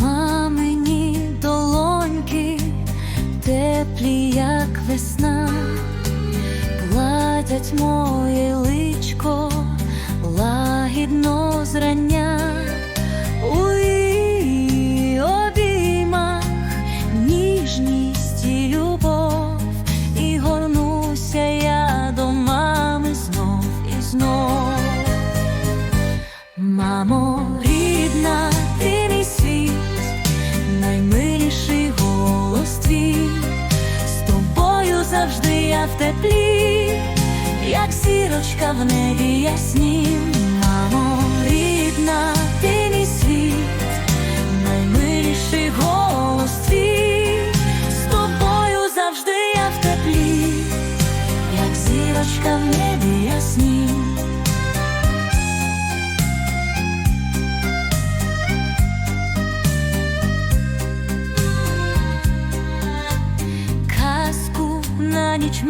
Мамині долоньки, теплі, як весна, гладять моє личко Мамо, рідна, ти мій світ, наймиліший голос твій, з тобою завжди я в теплі, як зірочка в небі яснім. Мамо, рідна, ти мій світ, наймиліший голос твій, з тобою завжди я в теплі, як зірочка в небі яснім. ніч.